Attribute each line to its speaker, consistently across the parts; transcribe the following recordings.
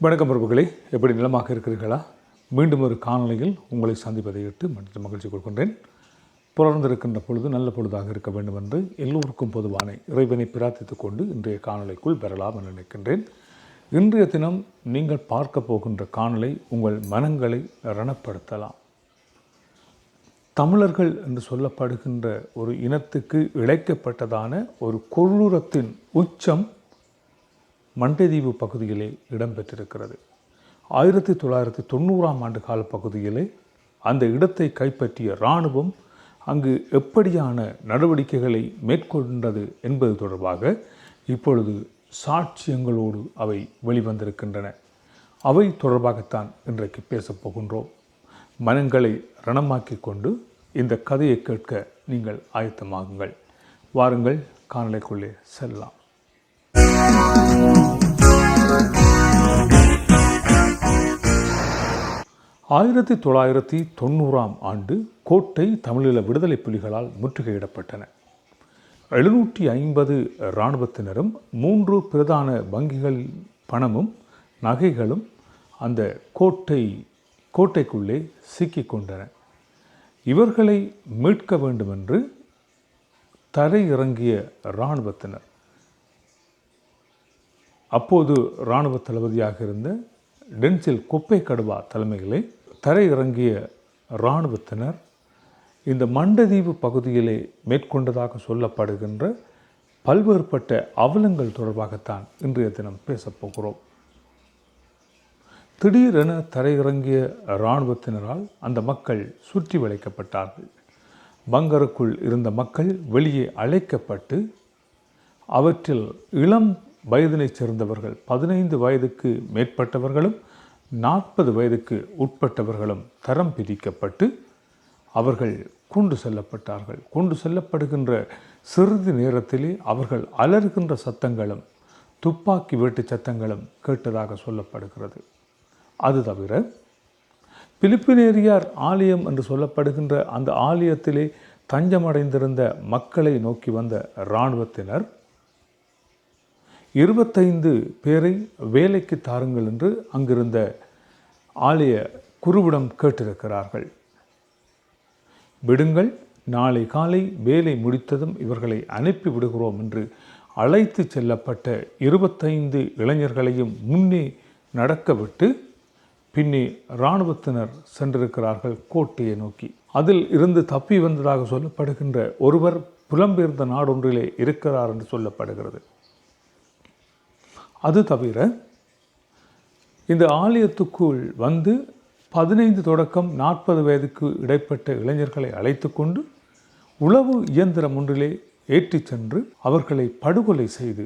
Speaker 1: வணக்கம் பிரபுகளே எப்படி நிலமாக இருக்கிறீர்களா? மீண்டும் ஒரு காணொளியில் உங்களை சந்திப்பதை இட்டு மற்ற மகிழ்ச்சி கொள்கின்றேன். புலர்ந்திருக்கின்ற பொழுது நல்ல பொழுதாக இருக்க வேண்டும் என்று எல்லோருக்கும் பொதுவான இறைவனை பிரார்த்தித்துக் கொண்டு இன்றைய காணொலைக்குள் பெறலாம் என நினைக்கின்றேன். இன்றைய தினம் நீங்கள் பார்க்க போகின்ற காணொலை உங்கள் மனங்களை ரணப்படுத்தலாம். தமிழர்கள் என்று சொல்லப்படுகின்ற ஒரு இனத்துக்கு இழைக்கப்பட்டதான ஒரு கொடூரத்தின் உச்சம் மண்டைதீவு பகுதியிலே இடம்பெற்றிருக்கிறது. ஆயிரத்தி தொள்ளாயிரத்தி தொண்ணூறாம் ஆண்டு கால பகுதியிலே அந்த இடத்தை கைப்பற்றிய இராணுவம் அங்கு எப்படியான நடவடிக்கைகளை மேற்கொண்டது என்பது தொடர்பாக இப்பொழுது சாட்சியங்களோடு அவை வெளிவந்திருக்கின்றன. அவை தொடர்பாகத்தான் இன்றைக்கு பேசப் போகின்றோம். மனங்களை ரணமாக்கிக் கொண்டு இந்த கதையை கேட்க நீங்கள் ஆயத்தமாகுங்கள். வாருங்கள் காணலைக்குள்ளே செல்லலாம். ஆயிரத்தி தொள்ளாயிரத்தி தொண்ணூறாம் ஆண்டு கோட்டை தமிழீழ விடுதலை புலிகளால் முற்றுகையிடப்பட்டன. எழுநூற்றி ஐம்பது இராணுவத்தினரும் மூன்று பிரதான வங்கிகள் பணமும் நகைகளும் அந்த கோட்டை கோட்டைக்குள்ளே சிக்கிக்கொண்டன இவர்களை மீட்க வேண்டுமென்று தரையிறங்கிய இராணுவத்தினர். அப்போது இராணுவ தளபதியாக இருந்த டென்சில் குப்பை கடுவா தலைமையிலே தரை இறங்கிய இராணுவத்தினர் இந்த மண்டதீவு பகுதியிலே மேற்கொண்டதாக சொல்லப்படுகின்ற பல்வேறுபட்ட அவலங்கள் தொடர்பாகத்தான் இன்றைய தினம் பேசப்போகிறோம். திடீரென தரையிறங்கிய இராணுவத்தினரால் அந்த மக்கள் சுற்றி வளைக்கப்பட்டார்கள். பங்கருக்குள் இருந்த மக்கள் வெளியே அழைக்கப்பட்டு அவற்றில் இளம் வயதினைச் சேர்ந்தவர்கள் பதினைந்து வயதுக்கு மேற்பட்டவர்களும் நாற்பது வயதுக்கு உட்பட்டவர்களும் தரம் பிரிக்கப்பட்டு அவர்கள் கொண்டு செல்லப்பட்டார்கள். கொண்டு செல்லப்படுகின்ற சிறிது நேரத்திலே அவர்கள் அலறுகின்ற சத்தங்களும் துப்பாக்கி வெட்டு சத்தங்களும் கேட்டதாக சொல்லப்படுகிறது. அது தவிர பிலிப்பினேரியார் ஆலயம் என்று சொல்லப்படுகின்ற அந்த ஆலயத்திலே தஞ்சமடைந்திருந்த மக்களை நோக்கி வந்த இராணுவத்தினர் இருபத்தைந்து பேரை வேலைக்கு தாருங்கள் என்று அங்கிருந்த ஆலய குருவிடம் கேட்டிருக்கிறார்கள். விடுங்கள் நாளை காலை வேலை முடித்ததும் இவர்களை அனுப்பி விடுகிறோம் என்று அழைத்து செல்லப்பட்ட இருபத்தைந்து இளைஞர்களையும் முன்னே நடக்கவிட்டு பின்னே இராணுவத்தினர் சென்றிருக்கிறார்கள் கோட்டையை நோக்கி. அதில் இருந்து தப்பி வந்ததாக சொல்லப்படுகின்ற ஒருவர் புலம்பெயர்ந்த நாடொன்றிலே இருக்கிறார் என்று சொல்லப்படுகிறது. அது தவிர இந்த ஆலயத்துக்குள் வந்து பதினைந்து தொடக்கம் நாற்பது வயதுக்கு இடைப்பட்ட இளைஞர்களை அழைத்து கொண்டு உளவு இயந்திரம் ஒன்றிலே ஏற்றிச் சென்று அவர்களை படுகொலை செய்து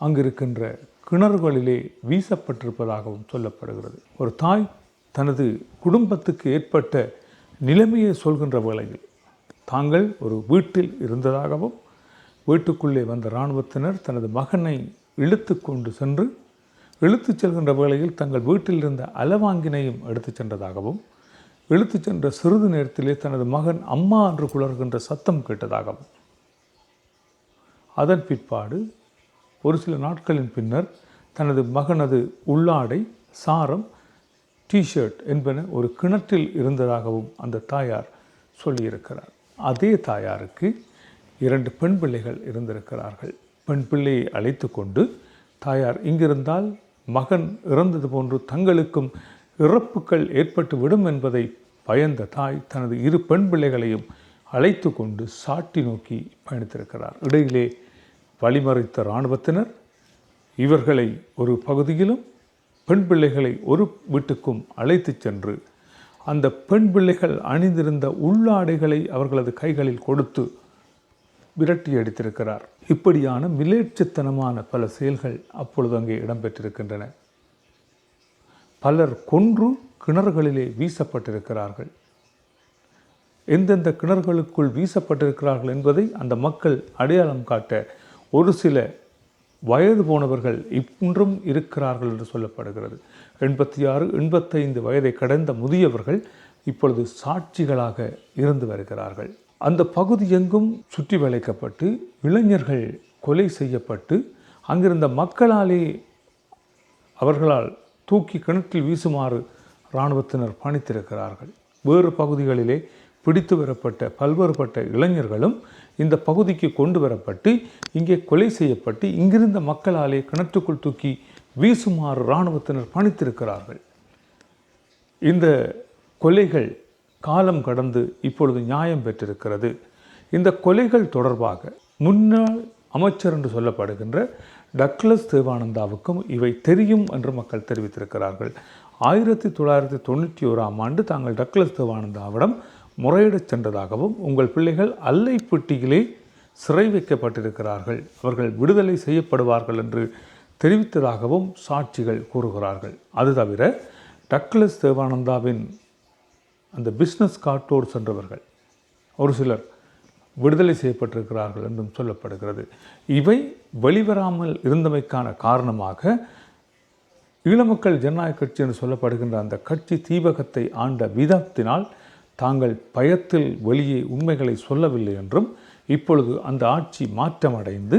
Speaker 1: அங்கிருக்கின்ற கிணறுகளிலே வீசப்பட்டிருப்பதாகவும் சொல்லப்படுகிறது. ஒரு தாய் தனது குடும்பத்துக்கு ஏற்பட்ட நிலைமையை சொல்கின்ற வேளையில் தாங்கள் ஒரு வீட்டில் இருந்ததாகவும் வீட்டுக்குள்ளே வந்த இராணுவத்தினர் தனது மகனை இழுத்து கொண்டு சென்று இழுத்துச் செல்கின்ற வேளையில் தங்கள் வீட்டில் இருந்த அலவாங்கினையும் எடுத்துச் சென்றதாகவும் இழுத்துச் சென்ற சிறிது நேரத்திலே தனது மகன் அம்மா என்று குளர்கின்ற சத்தம் கேட்டதாகவும். அதன் பிற்பாடு ஒரு சில நாட்களின் பின்னர் தனது மகனது உள்ளாடை சாரம் டிஷர்ட் என்பன ஒரு கிணற்றில் இருந்ததாகவும் அந்த தாயார் சொல்லியிருக்கிறார். அதே தாயாருக்கு இரண்டு பெண் பிள்ளைகள் இருந்திருக்கிறார்கள். பெண் பிள்ளையை அழைத்து கொண்டு தாயார் இங்கிருந்தால் மகன் இறந்தது போன்று தங்களுக்கும் இறப்புகள் ஏற்பட்டு விடும் என்பதை பயந்த தாய் தனது இரு பெண் பிள்ளைகளையும் அழைத்து கொண்டு சாட்டி நோக்கி பயணித்திருக்கிறார். இடையிலே வழிமறைத்த இராணுவத்தினர் இவர்களை ஒரு பகுதியிலும் பெண் பிள்ளைகளை ஒரு வீட்டுக்கும் அழைத்து சென்று அந்த பெண் பிள்ளைகள் அணிந்திருந்த உள்ளாடைகளை அவர்களது கைகளில் கொடுத்து விரட்டி அடித்திருக்கிறார். இப்படியான மிலேட்சித்தனமான பல செயல்கள் அப்பொழுது அங்கே இடம்பெற்றிருக்கின்றன. பலர் கொன்று கிணறுகளிலே வீசப்பட்டிருக்கிறார்கள். எந்தெந்த கிணறுகளுக்குள் வீசப்பட்டிருக்கிறார்கள் என்பதை அந்த மக்கள் அடையாளம் காட்ட ஒரு சில வயது போனவர்கள் இன்றும் இருக்கிறார்கள் என்று சொல்லப்படுகிறது. எண்பத்தி ஆறு எண்பத்தைந்து வயதை கடந்த முதியவர்கள் இப்பொழுது சாட்சிகளாக இருந்து வருகிறார்கள். அந்த பகுதி எங்கும் சுற்றி வளைக்கப்பட்டு இளைஞர்கள் கொலை செய்யப்பட்டு அங்கிருந்த மக்களாலே அவர்களால் தூக்கி கிணற்றில் வீசுமாறு இராணுவத்தினர் பணித்திருக்கிறார்கள். வேறு பகுதிகளிலே பிடித்து வரப்பட்ட பல்வேறுபட்ட இளைஞர்களும் இந்த பகுதிக்கு கொண்டு வரப்பட்டு இங்கே கொலை செய்யப்பட்டு இங்கிருந்த மக்களாலே கிணற்றுக்குள் தூக்கி வீசுமாறு இராணுவத்தினர் பணித்திருக்கிறார்கள். இந்த கொலைகள் காலம் கடந்து இப்பொழுது நியாயம் பெற்றிருக்கிறது. இந்த கொலைகள் தொடர்பாக முன்னாள் அமைச்சர் என்று சொல்லப்படுகின்ற டக்ளஸ் தேவானந்தாவுக்கும் இவை தெரியும் என்று மக்கள் தெரிவித்திருக்கிறார்கள். ஆயிரத்தி தொள்ளாயிரத்தி தொண்ணூற்றி ஓராம் ஆண்டு தாங்கள் டக்ளஸ் தேவானந்தாவிடம் முறையிடச் சென்றதாகவும் உங்கள் பிள்ளைகள் அல்லைப்பட்டியிலே சிறை வைக்கப்பட்டிருக்கிறார்கள் அவர்கள் விடுதலை செய்யப்படுவார்கள் என்று தெரிவித்ததாகவும் சாட்சிகள் கூறுகிறார்கள். அது தவிர டக்ளஸ் தேவானந்தாவின் அந்த பிஸ்னஸ் காட்டோடு சென்றவர்கள். ஒரு சிலர் விடுதலை செய்யப்பட்டிருக்கிறார்கள் என்றும் சொல்லப்படுகிறது. இவை வெளிவராமல் இருந்தமைக்கான காரணமாக ஈழமக்கள் ஜனநாயக கட்சி என்று சொல்லப்படுகின்ற அந்த கட்சி தீபகத்தை ஆண்ட விதத்தினால் தாங்கள் பயத்தில் வெளியே உண்மைகளை சொல்லவில்லை என்றும் இப்பொழுது அந்த ஆட்சி மாற்றமடைந்து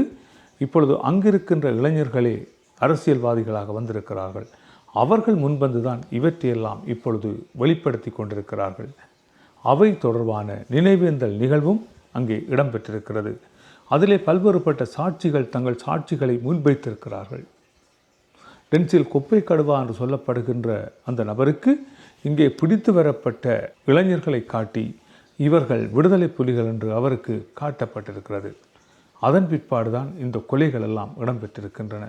Speaker 1: இப்பொழுது அங்கிருக்கின்ற இளைஞர்களே அரசியல்வாதிகளாக வந்திருக்கிறார்கள். அவர்கள் முன்வந்துதான் இவற்றையெல்லாம் இப்பொழுது வெளிப்படுத்தி கொண்டிருக்கிறார்கள். அவை தொடர்பான நினைவேந்தல் நிகழ்வும் அங்கே இடம்பெற்றிருக்கிறது. அதிலே பல்வேறுபட்ட சாட்சிகள் தங்கள் சாட்சிகளை முன்வைத்திருக்கிறார்கள். டென்சில் குப்பை கடுவா என்று சொல்லப்படுகின்ற அந்த நபருக்கு இங்கே பிடித்து வரப்பட்ட இளைஞர்களை காட்டி இவர்கள் விடுதலை புலிகள் என்று அவருக்கு காட்டப்பட்டிருக்கிறது. அதன் பிற்பாடுதான் இந்த கொலைகள் எல்லாம் இடம்பெற்றிருக்கின்றன.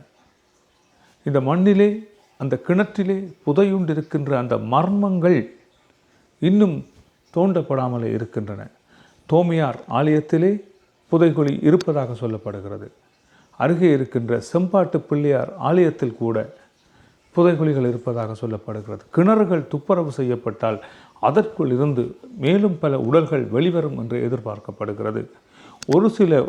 Speaker 1: இந்த மண்ணிலே அந்த கிணற்றிலே புதையுண்டிருக்கின்ற அந்த மர்மங்கள் இன்னும் தோண்டப்படாமலே இருக்கின்றன. தோமியார் ஆலயத்திலே புதைகுழி இருப்பதாக சொல்லப்படுகிறது. அருகே இருக்கின்ற செம்பாட்டு பிள்ளையார் ஆலயத்தில் கூட புதைகுழிகள் இருப்பதாக சொல்லப்படுகிறது. கிணறுகள் துப்புரவு செய்யப்பட்டால் அதற்குள் இருந்து மேலும் பல உடல்கள் வெளிவரும் என்று எதிர்பார்க்கப்படுகிறது. ஒரு சில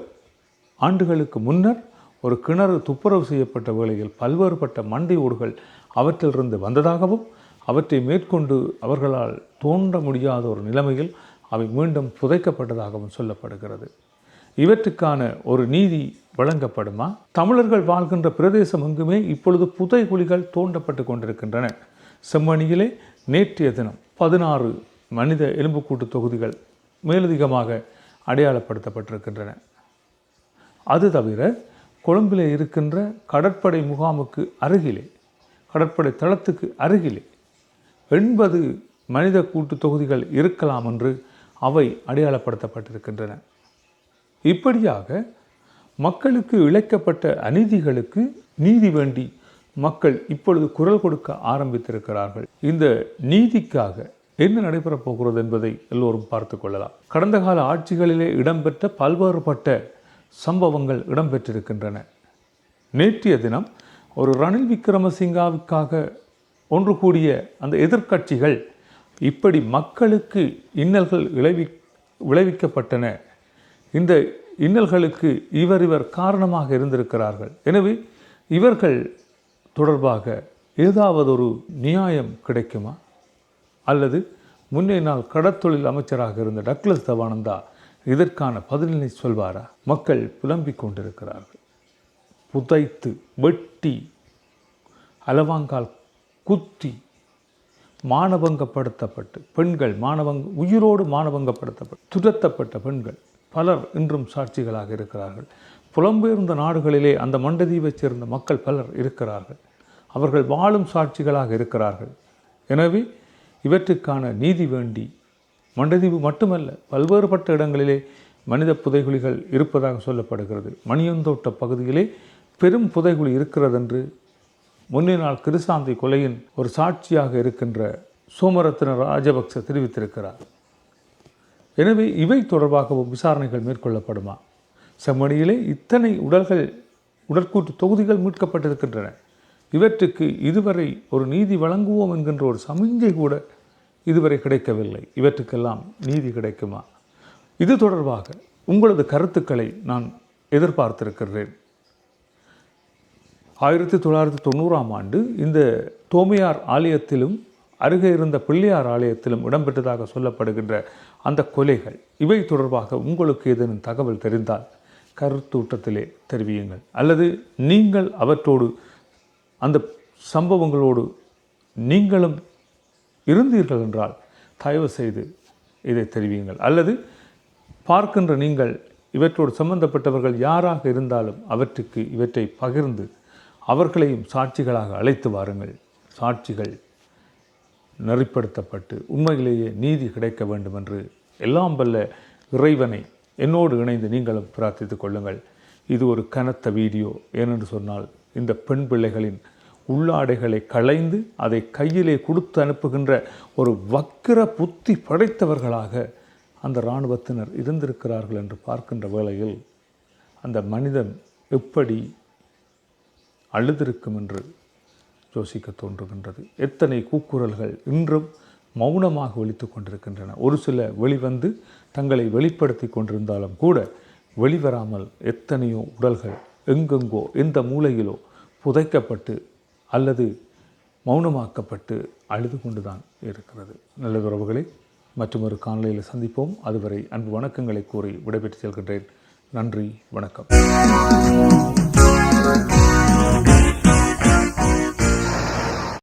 Speaker 1: ஆண்டுகளுக்கு முன்னர் ஒரு கிணறு துப்புரவு செய்யப்பட்ட வேளையில் பல்வேறுபட்ட மண்டை ஓடுகள் அவற்றிலிருந்து வந்ததாகவும் அவற்றை மேற்கொண்டு அவர்களால் தோன்ற முடியாத ஒரு நிலைமையில் அவை மீண்டும் புதைக்கப்பட்டதாகவும் சொல்லப்படுகிறது. இவற்றுக்கான ஒரு நீதி வழங்கப்படுமா? தமிழர்கள் வாழ்கின்ற பிரதேசம் எங்குமே இப்பொழுது புதைகுழிகள் தோண்டப்பட்டு கொண்டிருக்கின்றன. செம்மணியிலே நேற்றைய தினம் பதினாறு மனித எலும்புக்கூட்டு தொகுதிகள் மேலதிகமாக அடையாளப்படுத்தப்பட்டிருக்கின்றன. அது தவிர கொழும்பிலே இருக்கின்ற கடற்படை முகாமுக்கு அருகிலே கடற்படை தளத்துக்கு அருகிலே எண்பது மனித கூட்டு தொகுதிகள் இருக்கலாம் என்று அவை அடையாளப்படுத்தப்பட்டிருக்கின்றன. இப்படியாக மக்களுக்கு இழைக்கப்பட்ட அநீதிகளுக்கு நீதி வேண்டி மக்கள் இப்பொழுது குரல் கொடுக்க ஆரம்பித்திருக்கிறார்கள். இந்த நீதிக்காக என்ன நடைபெறப் போகிறது என்பதை எல்லோரும் பார்த்து கொள்ளலாம். கடந்த கால ஆட்சிகளிலே இடம்பெற்ற பல்வேறுபட்ட சம்பவங்கள் இடம்பெற்றிருக்கின்றன. நேற்றைய தினம் ஒரு ரணில் விக்ரமசிங்காவுக்காக ஒன்று கூடிய அந்த எதிர்க்கட்சிகள் இப்படி மக்களுக்கு இன்னல்கள் விளைவி விளைவிக்கப்பட்டன. இந்த இன்னல்களுக்கு இவர் இவர் காரணமாக இருந்திருக்கிறார்கள். எனவே இவர்கள் தொடர்பாக ஏதாவது ஒரு நியாயம் கிடைக்குமா? அல்லது முன்னே நாள் கடத்தொழில் அமைச்சராக இருந்த டக்ளஸ் தவானந்தா இதற்கான பதிலினை சொல்வாரா? மக்கள் புலம்பிக் கொண்டிருக்கிறார்கள். புதைத்து வெட்டி அலவாங்கால் குத்தி மானபங்கப்படுத்தப்பட்டு பெண்கள் மானவங்க உயிரோடு மானபங்கப்படுத்தப்பட்டு துரத்தப்பட்ட பெண்கள் பலர் இன்றும் சாட்சிகளாக இருக்கிறார்கள். புலம்பெயர்ந்த நாடுகளிலே அந்த மண்டதீவைச் சேர்ந்த மக்கள் பலர் இருக்கிறார்கள். அவர்கள் வாழும் சாட்சிகளாக இருக்கிறார்கள். எனவே இவற்றுக்கான நீதி வேண்டி மண்டதீவு மட்டுமல்ல பல்வேறுபட்ட இடங்களிலே மனித புதைகுழிகள் இருப்பதாக சொல்லப்படுகிறது. மணியந்தோட்ட பகுதியிலே பெரும் புதைகுழி இருக்கிறதென்று முன்னே நாள் கிருசாந்தி கொலையின் ஒரு சாட்சியாக இருக்கின்ற சோமரத்ன ராஜபக்ச தெரிவித்திருக்கிறார். எனவே இவை தொடர்பாகவும் விசாரணைகள் மேற்கொள்ளப்படுமா? செம்மணியிலே இத்தனை உடல்கள் உடற்கூட்டு தொகுதிகள் மீட்கப்பட்டிருக்கின்றன. இவற்றுக்கு இதுவரை ஒரு நீதி வழங்குவோம் என்கின்ற ஒரு சமிஞ்சை கூட இதுவரை கிடைக்கவில்லை. இவற்றுக்கெல்லாம் நீதி கிடைக்குமா? இது தொடர்பாக உங்களது கருத்துக்களை நான் எதிர்பார்த்திருக்கிறேன் ஆயிரத்தி தொள்ளாயிரத்தி தொண்ணூறாம் ஆண்டு இந்த தோமையார் ஆலயத்திலும் அருகே இருந்த பிள்ளையார் ஆலயத்திலும் இடம்பெற்றதாக சொல்லப்படுகின்ற அந்த கொலைகள் இவை தொடர்பாக உங்களுக்கு ஏதேனும் தகவல் தெரிந்தால் கருத்தூட்டத்திலே தெரிவியுங்கள். அல்லது நீங்கள் அவற்றோடு அந்த சம்பவங்களோடு நீங்களும் இருந்தீர்கள் என்றால் தயவு செய்து இதை தெரிவியுங்கள். அல்லது பார்க்கின்ற நீங்கள் இவற்றோடு சம்பந்தப்பட்டவர்கள் யாராக இருந்தாலும் அவற்றுக்கு இவற்றை பகிர்ந்து அவர்களையும் சாட்சிகளாக அழைத்து வாருங்கள். சாட்சிகள் நெறிப்படுத்தப்பட்டு உண்மையிலேயே நீதி கிடைக்க வேண்டும் என்று எல்லாம் வல்ல இறைவனை என்னோடு இணைந்து நீங்களும் பிரார்த்தித்துக் கொள்ளுங்கள். இது ஒரு கனத்த வீடியோ. ஏனென்று சொன்னால் இந்த பெண் பிள்ளைகளின் உள்ளாடைகளை களைந்து அதை கையிலே கொடுத்து அனுப்புகின்ற ஒரு வக்கிர புத்தி படைத்தவர்களாக அந்த இராணுவத்தினர் இருந்திருக்கிறார்கள் என்று பார்க்கின்ற வேளையில் அந்த மனிதன் எப்படி அழுதிருக்கும் என்று யோசிக்க தோன்றுகின்றது. எத்தனை கூக்குரல்கள் இன்றும் மௌனமாக ஒழித்து கொண்டிருக்கின்றன. ஒரு சில வெளிவந்து தங்களை வெளிப்படுத்தி கொண்டிருந்தாலும் கூட வெளிவராமல் எத்தனையோ உடல்கள் எங்கெங்கோ எந்த மூலையிலோ புதைக்கப்பட்டு அல்லது மௌனமாக்கப்பட்டு அழுது கொண்டுதான் இருக்கிறது. நல்ல உறவுகளை மற்றொரு காணொலியில் சந்திப்போம். அதுவரை அன்பு வணக்கங்களை கூறி விடைபெற்று செல்கின்றேன். நன்றி வணக்கம். Thank you.